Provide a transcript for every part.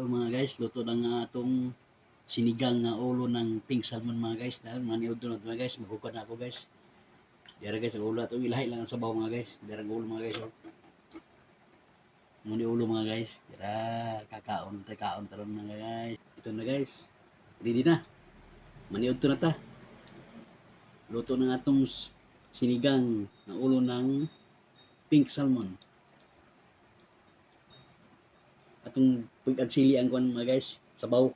Pero mga guys, luto na nga itong sinigang na ulo ng pink salmon mga guys. Dahil mga niod ito mga guys, magkukad na ako guys. Diyara guys, ang ulo ito. Ilahi lang ang sabaw mga guys. Diyara ang ulo mga guys. Oh. Muni ulo mga guys. Diyara, kakaon, tayo kaon taron mga guys. Ito na guys. Ready na. Maniod to na ta. Luto na nga itong sinigang na ulo ng pink salmon. Atong pag-agsili ang kuan mga guys, sabaw.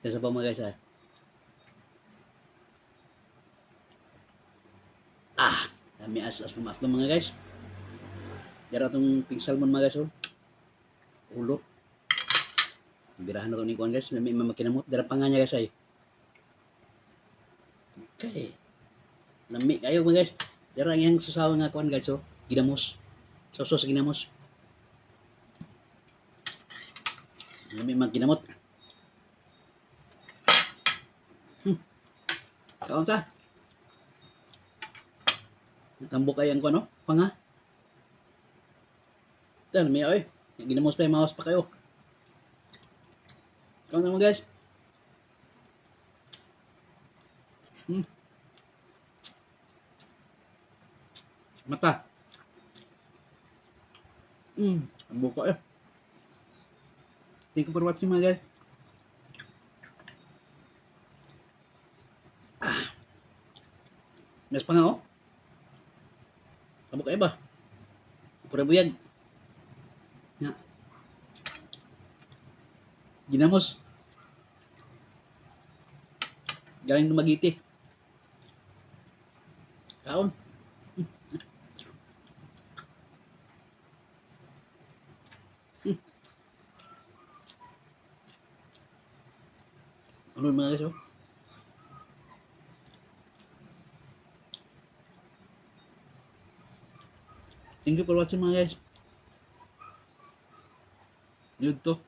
Ito sabaw mga guys ah. Ah, dami as-as na mga guys. Dara tong pink salmon mga guys oh. Ulo. Birahan na to ni kuan guys, may may makinamot dara pa nga niya guys ay. Okay. Lami kayo mga guys. Dara ang yang susawa nga kuan guys oh. Ginamos. Sausos ginamos. Lami mag ginamot. Hmm. Kaon ta. Natambok kayo ang kuan oh. Panga. Dahil may oy. Ginamos pa mouse pa kayo. Kaon na mo guys. Hmm. Mata. Hmm. Ang buka eh. Thank you for watching mga guys. Ah. Mas pa nga oh. Abo kayo ba? Pura buyag. Ya. Ginamos. Galing dumagiti. Kaon. Ano mga guys oh? Thank you for watching mga guys. Yun to.